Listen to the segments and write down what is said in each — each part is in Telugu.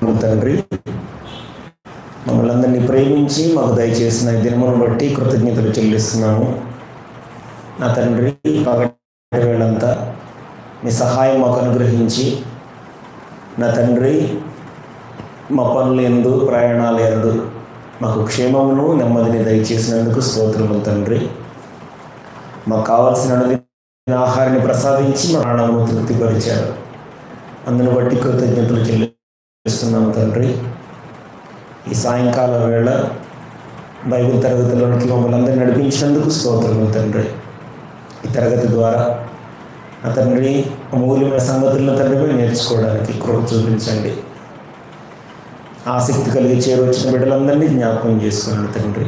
తండ్రి మమ్మల్ని అందరినీ ప్రేమించి మాకు దయచేసిన దినమును బట్టి కృతజ్ఞతలు చెల్లిస్తున్నాము. నా తండ్రి పగటి వేళంతా మీ సహాయం మాకు అనుగ్రహించి నా తండ్రి మా పనులు ఎందు ప్రయాణాలు ఎందు మాకు క్షేమమును నెమ్మదిని దయచేసినందుకు స్తోత్రము తండ్రి. మాకు కావలసిన ఆహారాన్ని ప్రసాదించి మా ప్రాణమును తృప్తిపరిచారు. అందును బట్టి కృతజ్ఞతలు చేస్తున్నాం తండ్రి. ఈ సాయంకాల వేళ బైబిల్ తరగతిలోనికి మమ్మల్ని అందరూ నడిపించినందుకు స్తోత్రము తండ్రి. ఈ తరగతి ద్వారా నా తండ్రి అమూల్యమైన సంగతులను తండ్రి మేము నేర్చుకోవడానికి కృప చూపించండి. ఆసక్తి కలిగి చేరవచ్చిన బిడ్డలందరినీ జ్ఞాపకం చేసుకున్నాను తండ్రి.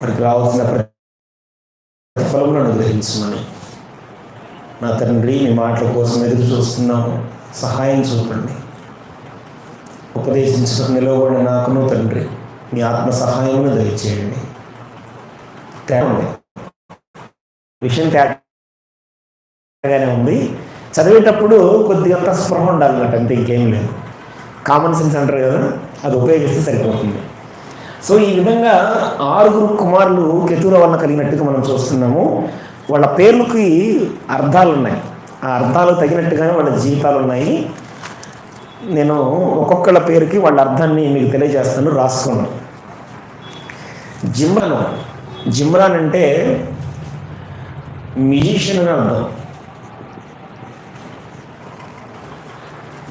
వారికి రావాల్సిన ప్రతిఫలములను అనుగ్రహించమని నా తండ్రి మీ మాటల కోసం ఎదురు చూస్తున్నాము. సహాయం చూపండి. ఉపదేశించడం నిలవబడిన నాకును తండ్రి మీ ఆత్మ సహాయమును దయచేయండి. తేవండి. విషయం తేడాగానే ఉంది. చదివేటప్పుడు కొద్దిగా అంత స్పృహ ఉండాలన్నట్టు అంతే ఇంకేం లేదు. కామన్ సెన్స్ అంటారు కదా అది ఉపయోగిస్తే సరిపోతుంది. సో ఈ విధంగా ఆరుగురు కుమారులు కెతూర వలన కలిగినట్టుగా మనం చూస్తున్నాము. వాళ్ళ పేర్లకి అర్థాలు ఉన్నాయి ఆ అర్థాలు తగినట్టుగానే వాళ్ళ జీవితాలు ఉన్నాయి నేను ఒక్కొక్కళ్ళ పేరుకి వాళ్ళ అర్థాన్ని మీకు తెలియజేస్తాను రాసుకోండి. జిమ్రాన్ జిమ్రాన్ అంటే మ్యూజిషియన్ అని అర్థం.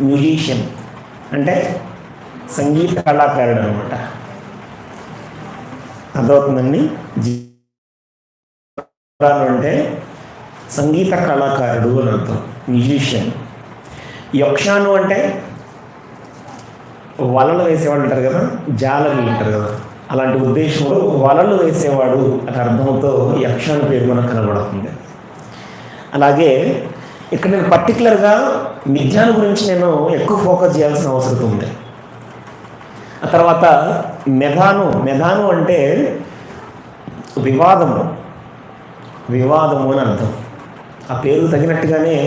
మ్యూజిషియన్ అంటే సంగీత కళాకారుడు అనమాట అర్థమవుతుందండి? జిమ్రాన్ అంటే సంగీత కళాకారుడు అని అర్థం మ్యూజిషియన్ యక్షాను అంటే వలలు వేసేవాళ్ళు ఉంటారు కదా జాలర్లు ఉంటారు కదా. అలాంటి ఉద్దేశంలో వలలు వేసేవాడు అనే అర్థంతో యక్షాను పేరు మనకు కనబడుతుంది. అలాగే ఇక్కడ నేను పర్టికులర్గా మిథ్యాను గురించి నేను ఎక్కువ ఫోకస్ చేయాల్సిన అవసరం ఉంది. ఆ తర్వాత మెధాను మెధాను అంటే వివాదము. వివాదము అని అర్థం. ఆ పేరు తగినట్టుగానే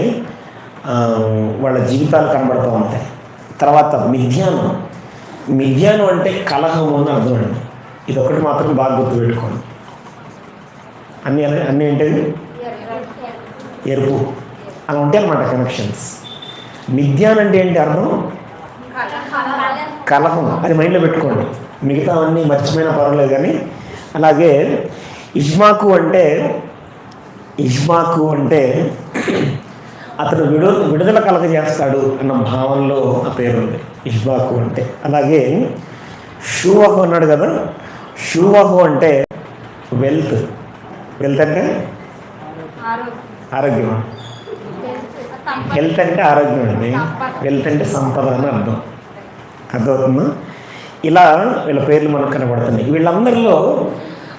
వాళ్ళ జీవితాలు కనబడుతూ ఉంటాయి. తర్వాత మిథ్యానం. మిథ్యానం అంటే కలహము అని అర్థం అండి. ఇది ఒకటి మాత్రం బాగా గుర్తుపెట్టుకోండి. అన్నీ అన్నీ ఏంటది ఎరుపు. అలా ఉంటాయి అన్నమాట కనెక్షన్స్ మిథ్యాన్ అంటే ఏంటి అర్థం? కలహం. అది మైండ్లో పెట్టుకోండి. మిగతా అన్నీ మర్చిపోయినా పర్వాలేదు కానీ అలాగే ఇష్మాకు అంటే ఇష్మాకు అంటే అతను విడు విడుదల కలగజేస్తాడు అన్న భావనలో ఆ పేరు ఉంది ఇష్బాకు అంటే. అలాగే షూవహు అన్నాడు కదా షూవహు అంటే వెల్త్. వెల్త్ అంటే? ఆరోగ్యం. హెల్త్ అంటే ఆరోగ్యం అండి. వెల్త్ అంటే సంపద అని అర్థం. అర్థమవుతుందా? ఇలా వీళ్ళ పేర్లు మనకు కనబడుతున్నాయి. వీళ్ళందరిలో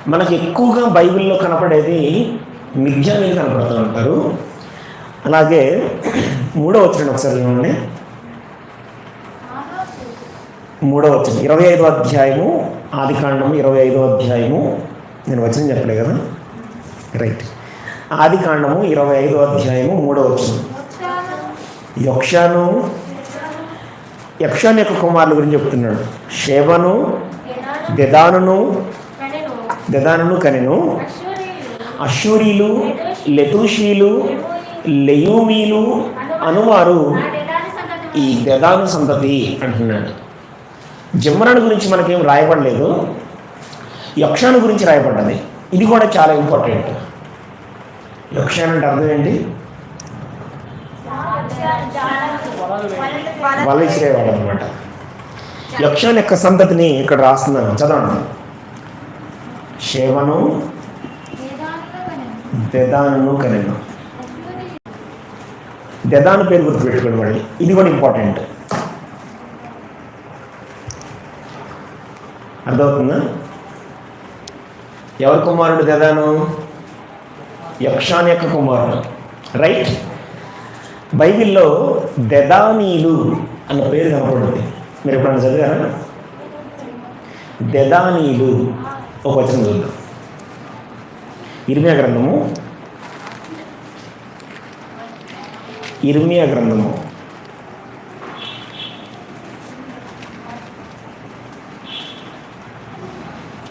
మనకు ఎక్కువగా బైబిల్లో కనపడేది మిథ్యాన్ని కనపడుతూ ఉంటారు. అలాగే మూడో వచ్చిన ఒకసారి చూడండి. మూడో వచ్చిన ఇరవై ఐదో అధ్యాయము ఆది కాండము ఇరవై ఐదో అధ్యాయము. నేను వచ్చిన చెప్పలే కదా? రైట్. ఆది కాండము ఇరవై ఐదో అధ్యాయము మూడో వచ్చిన యక్షాను. యక్షాన్ యొక్క కుమారుల గురించి చెప్తున్నాడు. శేవను దెదానును దెదానును కనెను. అశ్వరీలు లెతూషీలు లెయూమీలు అనువారు ఈ దెదాను సంతతి అంటున్నాడు. జమ్మరాని గురించి మనకేం రాయబడలేదు. యక్షాను గురించి రాయబడ్డది. ఇది కూడా చాలా ఇంపార్టెంట్. యక్షాన్ అంటే అర్థం ఏంటి? వల అనమాట యక్షాన్ యొక్క సంతతిని ఇక్కడ రాస్తున్నాను. చదవండి. శేవను దెదాను కనెను దెదాను పేరు గుర్తుపెట్టుకోండి మళ్ళీ ఇది కూడా ఇంపార్టెంట్ అర్థమవుతుందా? ఎవరి కుమారుడు దెదాను? యక్షాన్ యొక్క కుమారుడు. రైట్ బైబిల్లో దెదానీలు అన్న పేరు కనపడుతుంది. మీరు ఎప్పుడన్నా చదివారా? దెదానీలు ఒక వచనం చూద్దాం ఇర్మియా గ్రంథము. ఇర్మియా గ్రంథము.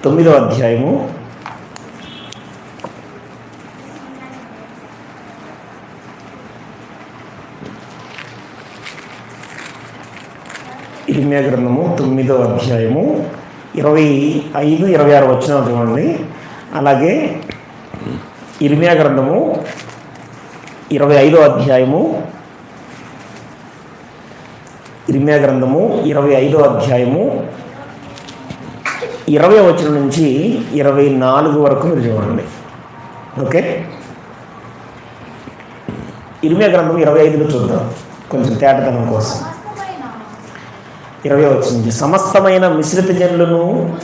తొమ్మిదవ అధ్యాయము. ఇర్మియా గ్రంథము తొమ్మిదవ అధ్యాయము. ఇరవై ఐదు ఇరవై ఆరు వచ్చిన చూడండి అలాగే ఇర్మియా గ్రంథము ఇరవై ఐదో అధ్యాయము. ఇర్మియా గ్రంథము ఇరవై ఐదో అధ్యాయము. ఇరవై వచనం నుంచి ఇరవై నాలుగు వరకు మీరు చూడండి. ఓకే? ఇర్మియా గ్రంథం ఇరవై ఐదులో చూద్దాం. కొంచెం తేటతనం కోసం. ఇరవై వచ్చింది సమస్తమైన మిశ్రిత జనులను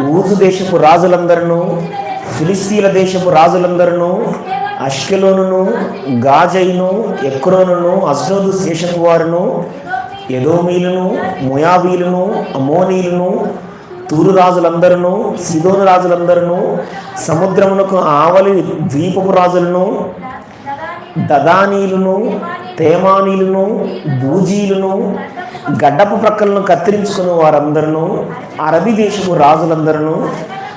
ఊజు దేశపు రాజులందరినూ ఫిలిస్తీన్ల దేశపు రాజులందరూ అష్కెలోనును గాజైను ఎక్రోనును అజ్డోదు శేషపు వారును ఎదోమీలను మొయాబీలను అమోనీలను తూరు రాజులందరూ సిదోను రాజులందరూ సముద్రమునకు ఆవలి ద్వీపపు రాజులను దదానీలును తేమానీలను బూజీలును గడ్డపు ప్రక్కలను కత్తిరించుకున్న వారందరూ అరబీ దేశపు రాజులందరూ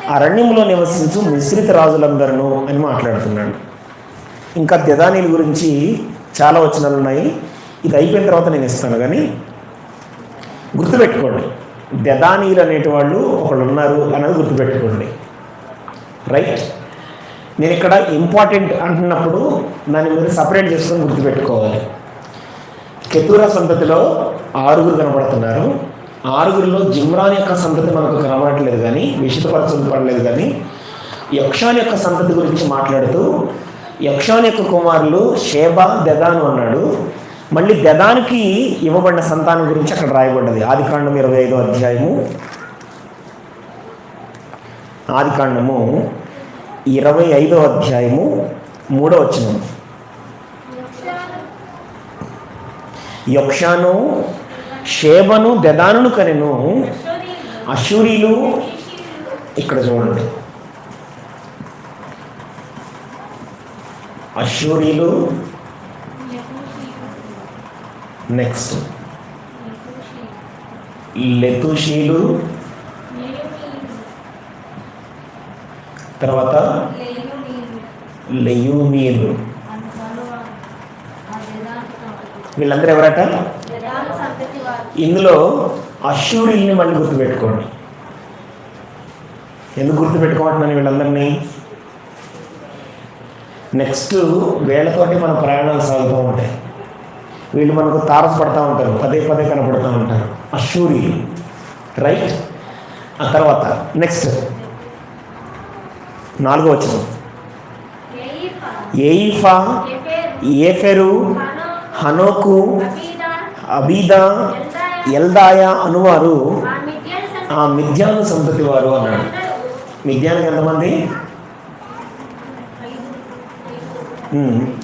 అరణ్యంలో నివసించు మిశ్రిత రాజులందరూ అని మాట్లాడుతున్నాడు. ఇంకా దదానీల గురించి చాలా వచనాలు ఉన్నాయి. ఇది అయిపోయిన తర్వాత నేను ఇస్తాను కానీ గుర్తుపెట్టుకోండి. దదానీలు అనేటి వాళ్ళు ఒకళ్ళు ఉన్నారు అనేది గుర్తుపెట్టుకోండి. రైట్ నేను ఇక్కడ ఇంపార్టెంట్ అంటున్నప్పుడు దాన్ని మీరు సపరేట్ చేసుకొని గుర్తుపెట్టుకోవాలి. కెతూరా సంతతిలో ఆరుగురు కనబడుతున్నారు. ఆరుగురిలో జిమ్రాన్ యొక్క సంతతి మనకు కనబడట్లేదు కానీ విషితపరచబడలేదు కానీ యక్షాన్ యొక్క సంతతి గురించి మాట్లాడుతూ యక్షాన్ యొక్క కుమారులు షేబా దెదాను అన్నాడు. మళ్ళీ దెదానికి ఇవ్వబడిన సంతానం గురించి అక్కడ రాయబడ్డది. ఆదికాండం ఇరవై ఐదో అధ్యాయము. ఆదికాండము ఇరవై ఐదో అధ్యాయము మూడో వచనం. యక్షాను షేబను దెదానును కనెను. అశూరీలు. ఇక్కడ చూడండి. అశూరీలు. నెక్స్ట్. లెతుషీలు. తర్వాత లెయూమీలు. వీళ్ళందరూ ఎవరట? ఇందులో అశూరిల్ని మళ్ళీ గుర్తుపెట్టుకోండి. ఎందుకు గుర్తుపెట్టుకోమంటున్నాను వీళ్ళందరినీ? నెక్స్ట్ వీళ్ళతోటి మన ప్రయాణాలు సాగుతూ ఉంటాయి. వీళ్ళు మనకు తారసపడతా ఉంటారు పదే పదే కనపడుతూ ఉంటారు. అశ్యూరి రైట్ ఆ తర్వాత నెక్స్ట్ నాలుగో వచ్చిన ఏయిఫా ఏఫెరు హనోకు అబీదా ఎల్దాయా అనువారు ఆ మిథ్యాను సంతతి వారు అన్నాడు. మిథ్యానికి ఎంతమంది?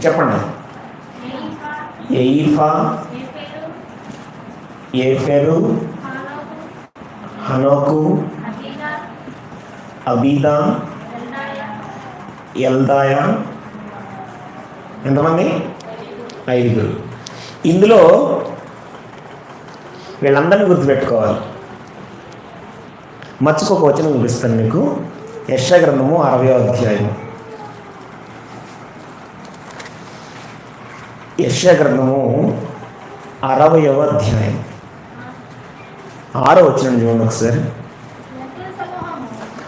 చెప్పండి. ఎయిఫా ఏఫెరు హనోకు? అబీదా? ఎల్దాయా ఎంతమంది? ఐదుగురు. ఇందులో వీళ్ళందరినీ గుర్తుపెట్టుకోవాలి. మర్చిపోక వచనం చూపిస్తాను మీకు. యశగ్రంథము అరవై అధ్యాయం యశగ్రంథము అరవయవ అధ్యాయం. ఆరో వచ్చిన చూడండి ఒకసారి.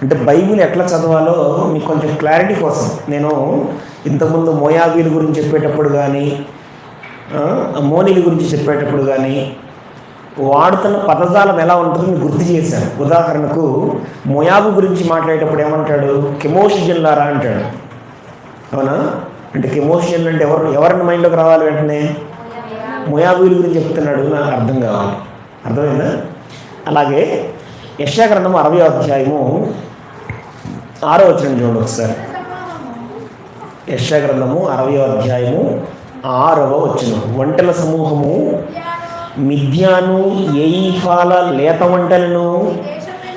అంటే బైబిల్ ఎట్లా చదవాలో మీకు కొంచెం క్లారిటీ కోసం. నేను ఇంతకుముందు మోయాబీల గురించి చెప్పేటప్పుడు కానీ మోనీల గురించి చెప్పేటప్పుడు కానీ వాడుతున్న పదజాలం ఎలా ఉంటుందని గుర్తు చేశాను ఉదాహరణకు మొయాబు గురించి మాట్లాడేటప్పుడు ఏమంటాడు? కెమోషిజన్లారా అంటాడు. అవునా? అంటే కెమోషిజన్ అంటే ఎవరు ఎవరిని మైండ్లోకి రావాలి వెంటనే? మొయాబుల గురించి చెప్తున్నాడు నాకు అర్థం కావాలి. అర్థమైందా? అలాగే యశాగ్రంథం అరవై అధ్యాయము ఆరో వచ్చిన చూడండి ఒకసారి. యశాగ్రంథము అరవై అధ్యాయము ఆరవ వచ్చిన వంటల సమూహము మిథ్యాను ఏయిఫాల లేత వంటలను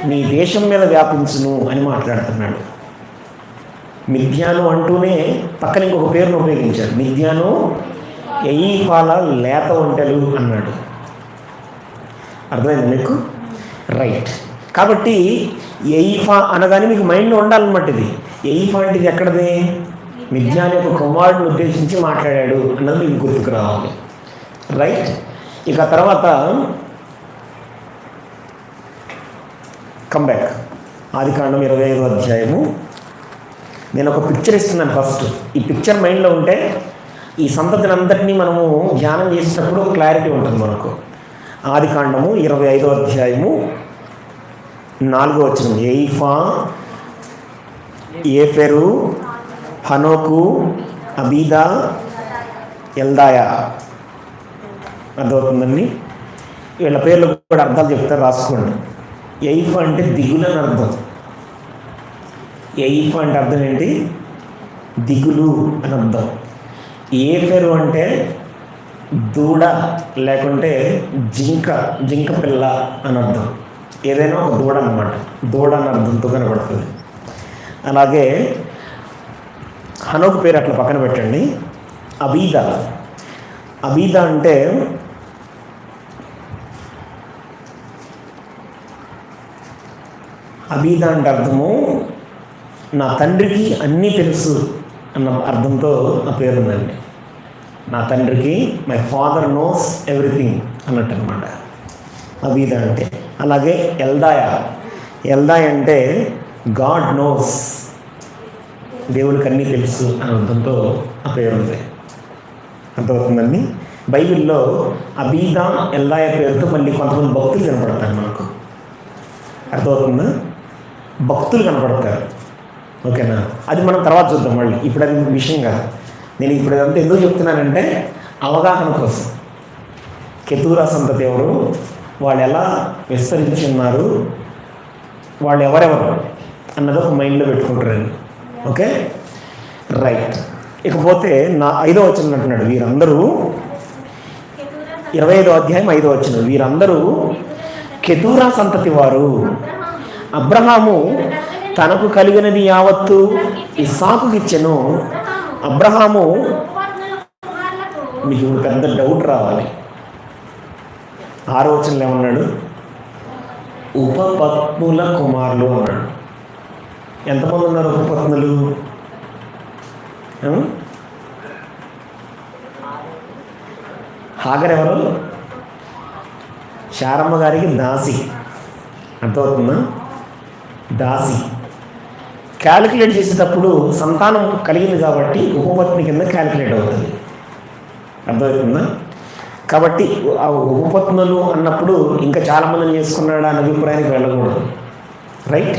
నీ దేశం మీద వ్యాపించును అని మాట్లాడుతున్నాడు. మిథ్యాను అంటూనే పక్కన ఇంకొక పేరును ఉపయోగించాడు మిథ్యాను ఎయిఫాల లేత వంటలు అన్నాడు. అర్థమైంది మీకు? రైట్. కాబట్టి ఎయిఫా అనగానే మీకు మైండ్లో ఉండాలన్నమాట ఇది. ఎయిఫా అంటే ఇది ఎక్కడది? మిథ్యాన్ యొక్క కుమారుడిని ఉద్దేశించి మాట్లాడాడు అన్నది మీకు గుర్తుకు రావాలి. రైట్? ఇక తర్వాత కంబ్యాక్ ఆది కాండం ఇరవై ఐదు అధ్యాయము. నేను ఒక పిక్చర్ ఇస్తున్నాను ఫస్ట్ ఈ పిక్చర్ మైండ్లో ఉంటే ఈ సంతతిని అంతటినీ మనము ధ్యానం చేసేటప్పుడు క్లారిటీ ఉంటుంది మనకు. ఆది కాండము ఇరవై ఐదో అధ్యాయము నాలుగో వచ్చిన ఎయిఫా ఏఫెరు హనోకు అబీదా ఎల్దాయా. అర్థమవుతుందండి? వీళ్ళ పేర్లు కూడా అర్థాలు చెప్తారు రాసుకోండి. ఎయిఫ్ అంటే దిగులు అని అర్థం. ఎయిఫ్ అంటే అర్థం ఏంటి? దిగులు అని అర్థం. ఏ పేరు అంటే దూడ లేకుంటే జింక జింక పిల్ల అని అర్థం. ఏదైనా ఒక దూడ అనమాట దూడ అని అర్థంతో కనబడుతుంది. అలాగే హనోక్ పేరు అట్లా పక్కన పెట్టండి. అబీద. అబీద అంటే అబీద అంటే అర్థము నా తండ్రికి అన్నీ తెలుసు అన్న అర్థంతో ఆ పేరు ఉందండి నా తండ్రికి మై ఫాదర్ నోస్ ఎవ్రీథింగ్ అన్నట్టు అనమాట అబీద అంటే అలాగే ఎల్దాయ. ఎల్దాయ్ అంటే గాడ్ నోస్ దేవుడికి అన్నీ తెలుసు అన్న అర్థంతో ఆ పేరు ఉంది అర్థమవుతుందండి? బైబిల్లో అబీదా ఎల్దాయ పేరుతో మళ్ళీ కొంతమంది భక్తులు కనపడతారు మనకు. అర్థమవుతుందా? భక్తులు కనపడతారు. ఓకేనా? అది మనం తర్వాత చూద్దాం మళ్ళీ. ఇప్పుడు అది విషయం కాదు. నేను ఇప్పుడు ఇదంతా ఎందుకు చెప్తున్నానంటే అవగాహన కోసం. కెతూరా సంతతి ఎవరు? వాళ్ళు ఎలా విస్తరించి ఉన్నారు వాళ్ళు ఎవరెవరు? అన్నది ఒక మైండ్లో పెట్టుకుంటారండి ఓకే? రైట్. ఇకపోతే నా ఐదో వచ్చిన అంటున్నాడు. వీరందరూ ఇరవై ఐదో అధ్యాయం ఐదో వచ్చిన వీరందరూ కెతూరా సంతతి వారు. అబ్రహాము తనకు కలిగినది యావత్తు ఇస్సాకుకి ఇచ్చెను. అబ్రహాము మీకు పెద్ద డౌట్ రావాలి. ఆలోచనలు ఏమన్నాడు? ఉపపత్నుల కుమారులు అన్నాడు. ఎంతమంది ఉన్నారు ఉపపత్నులు? హాగర్ ఎవరు? శారమ్మ గారికి దాసి. అర్థమవుతుందా? దాసి. క్యాలిక్యులేట్ చేసేటప్పుడు సంతానం కలిగింది కాబట్టి ఉపపత్ని కింద క్యాలిక్యులేట్ అవుతుంది. అర్థమవుతుందా? కాబట్టి ఆ ఉపపత్నులు అన్నప్పుడు ఇంకా చాలామందిని చేసుకున్నాడు అన్న అభిప్రాయానికి వెళ్ళకూడదు. రైట్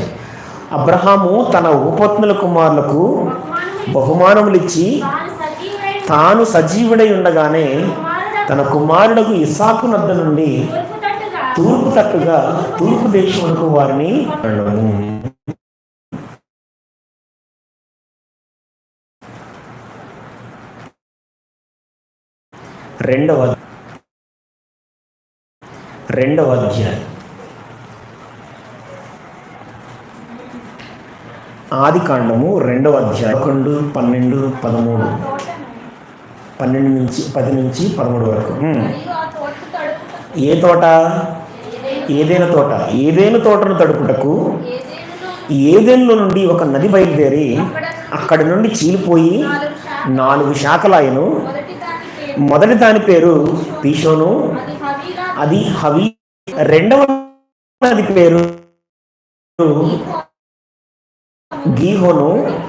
అబ్రహాము తన ఉపపత్నుల కుమారులకు బహుమానములు ఇచ్చి తాను సజీవుడై ఉండగానే తన కుమారుడకు ఇసాకు నద్ద నుండి తూర్పు తట్టుగా తూర్పు దేశమునకు వారిని. రెండవ రెండవ అధ్యాయం. ఆది కాండము రెండవ అధ్యాయం. పదకొండు పన్నెండు పదమూడు. పన్నెండు నుంచి పది నుంచి పదమూడు వరకు. ఏ తోట? ఏదైనా తోట? ఏదైనా తోటను తడుపుటకు ఏదైనా నుండి ఒక నది బయలుదేరి అక్కడి నుండి చీలిపోయి నాలుగు శాఖలాయను. మొదటి దాని పేరు పీషోను. అది హవి. రెండవ నది పేరు గీహోను.